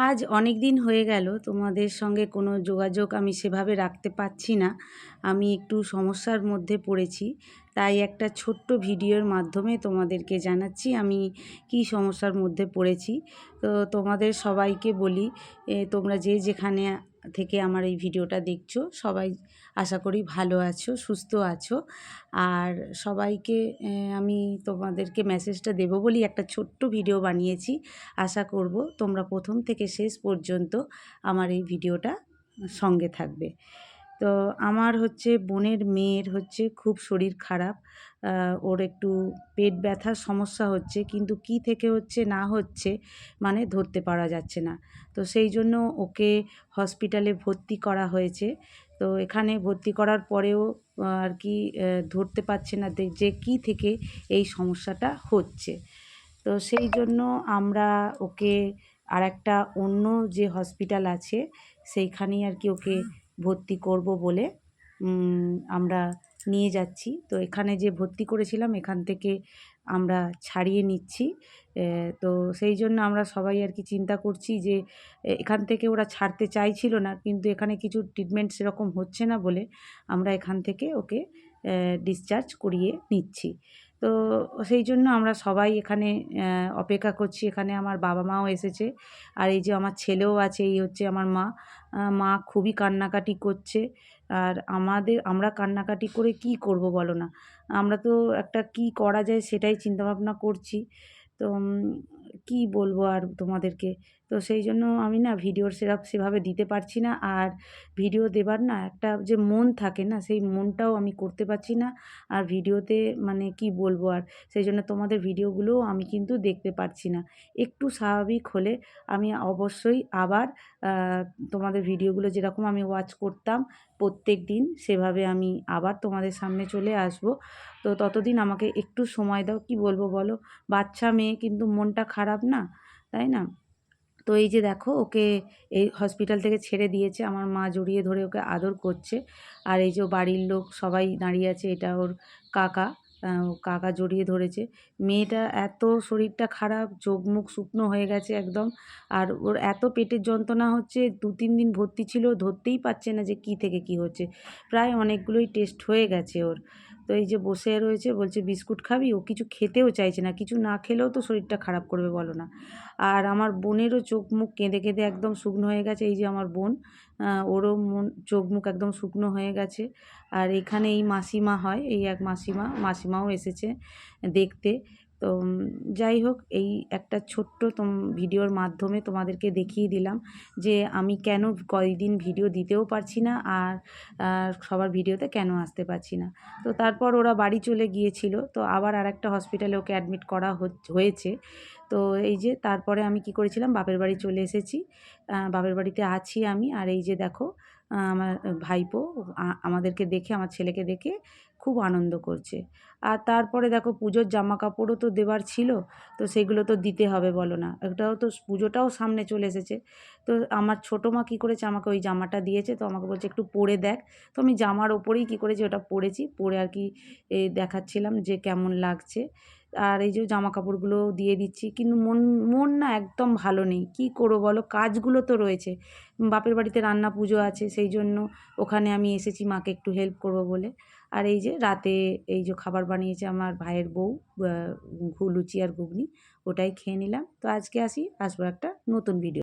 আজ অনেক দিন হয়ে গেল, তোমাদের সঙ্গে কোনো যোগাযোগ আমি সেভাবে রাখতে পারছি না। আমি একটু সমস্যার মধ্যে পড়েছি। তাই একটা ছোট্ট ভিডিওর মাধ্যমে তোমাদেরকে জানাচ্ছি আমি কি সমস্যার মধ্যে পড়েছি। তো তোমাদের সবাইকে বলি তোমরা যে যেখানে থেকে আমার এই ভিডিওটা দেখছ, সবাই আশা করি ভালো আছো, সুস্থ আছো। আর সবাইকে আমি তোমাদেরকে মেসেজটা দেবো বলি একটা ছোট্ট ভিডিও বানিয়েছি। আশা করব তোমরা প্রথম থেকে শেষ পর্যন্ত আমার এই ভিডিওটা সঙ্গে থাকবে। তো আমার হচ্ছে বোনের মেয়ের হচ্ছে খুব শরীর খারাপ ওর একটু পেট ব্যথার সমস্যা হচ্ছে, কিন্তু কি থেকে হচ্ছে না হচ্ছে মানে ধরতে পারা যাচ্ছে না। তো সেই জন্য ওকে হসপিটালে ভর্তি করা হয়েছে। তো এখানে ভর্তি করার পরেও আর কি ধরতে পারছে না যে কি থেকে এই সমস্যাটা হচ্ছে। তো সেই জন্য আমরা ওকে আর একটা অন্য যে হসপিটাল আছে, সেইখানেই আর কি ওকে ভর্তি করব বলে আমরা নিয়ে যাচ্ছি। তো এখানে যে ভর্তি করেছিলাম, এখান থেকে আমরা ছাড়িয়ে নিচ্ছি। তো সেই জন্য আমরা সবাই আর কি চিন্তা করছি যে এখান থেকে ওরা ছাড়তে চাইছিল না, কিন্তু এখানে কিছু ট্রিটমেন্ট সেরকম হচ্ছে না বলে আমরা এখান থেকে ওকে ডিসচার্জ করিয়ে নিচ্ছি। তো সেই জন্য আমরা সবাই এখানে অপেক্ষা করছি। এখানে আমার বাবা মাও এসেছে। আর এই যে আমার ছেলেও আছে, এই হচ্ছে আমার মা। মা খুবই কান্নাকাটি করছে। আর আমাদের, আমরা কান্নাকাটি করে কি করব বলো না? আমরা তো একটা কি করা যায় সেটাই চিন্তাভাবনা করছি। তো কি বলব আর তোমাদেরকে? তো সেই জন্য আমি না ভিডিওর সেরকম সেভাবে দিতে পারছি না। আর ভিডিও দেবার না একটা যে মন থাকে না, সেই মনটাও আমি করতে পারছি না। আর ভিডিওতে মানে কি বলব আর, সেই জন্য তোমাদের ভিডিওগুলোও আমি কিন্তু দেখতে পারছি না। একটু স্বাভাবিক হলে আমি অবশ্যই আবার তোমাদের ভিডিওগুলো যেরকম আমি ওয়াচ করতাম, প্রত্যেক দিন সেভাবে আমি আবার তোমাদের সামনে চলে আসব। তো ততদিন আমাকে একটু সময় দাও, কি বলব বলো? বাচ্চা মেয়ে কিন্তু মনটা খারাপ না, তাই না? তো এই যে দেখো, ওকে এই হসপিটাল থেকে ছেড়ে দিয়েছে। আমার মা জড়িয়ে ধরে ওকে আদর করছে। আর এই যে বাড়ির লোক সবাই দাঁড়িয়ে আছে, এটা ওর কাকা কাকা জড়িয়ে ধরেছে। মেয়েটা এত শরীরটা খারাপ, চোখ মুখ শুকনো হয়ে গেছে একদম। আর ওর এত পেটের যন্ত্রণা হচ্ছে, দু তিন দিন ভর্তি ছিল, ধরতেই পারছে না যে কী থেকে কী হচ্ছে। প্রায় অনেকগুলোই টেস্ট হয়ে গেছে ওর। তো এই যে বসে রয়েছে, বলছে, বিস্কুট খাবি? ও কিছু খেতেও চাইছে না। কিছু না খেলেও তো শরীরটা খারাপ করবে, বলো না। আর আমার বোনেরও চোখ মুখ কেঁদে কেঁদে একদম শুকনো হয়ে গেছে, এই যে আমার বোন। ওরও মন, চোখ মুখ একদম শুকনো হয়ে গেছে। আর এখানে এই মাসিমা হয়, এই এক মাসিমা। মাসিমাও এসেছে দেখতে। তো যাই হোক, এই একটা ছোট্ট তোম, ভিডিওর মাধ্যমে তোমাদেরকে দেখিয়ে দিলাম যে আমি কেন কয়েকদিন ভিডিও দিতেও পারছি না আর সবার ভিডিওতে কেন আসতে পারছি না। তো তারপর ওরা বাড়ি চলে গিয়েছিল, তো আবার আর একটা হসপিটালে ওকে অ্যাডমিট করা হয়েছে। তো এই যে তারপরে আমি কি করেছিলাম, বাপের বাড়ি চলে এসেছি বাপের বাড়িতে আছি আমি, আর এই যে দেখো আমার ভাইপো আমাদেরকে দেখে, আমার ছেলেকে দেখে খুব আনন্দ করছে। আর তারপরে দেখো পুজোর জামা কাপড়ও তো দেওয়ার ছিল, তো সেগুলো তো দিতে হবে বলো না। একটাও তো পুজোটাও সামনে চলে এসেছে। তো আমার ছোটো মা কী করেছে, আমাকে ওই জামাটা দিয়েছে, তো আমাকে বলছে, একটু পরে দেখ। তো আমি জামার ওপরেই কী করেছি, ওটা পরেছি, পরে আর কি দেখাচ্ছিলাম যে কেমন লাগছে। আর এই যে জামা কাপড়গুলো দিয়ে দিচ্ছি, কিন্তু মন মন না একদম ভালো নেই। কী করব বলো, কাজগুলো তো রয়েছে। বাপের বাড়িতে রান্না পুজো আছে, সেই জন্য ওখানে আমি এসেছি মাকে একটু হেল্প করব বলে। আর এই যে রাতে এই যে খাবার বানিয়েছে আমার ভাইয়ের বউ লুচি আর ঘুগনি, ওটাই খেয়ে নিলাম। তো আজকে আসি, আসব একটা নতুন ভিডিও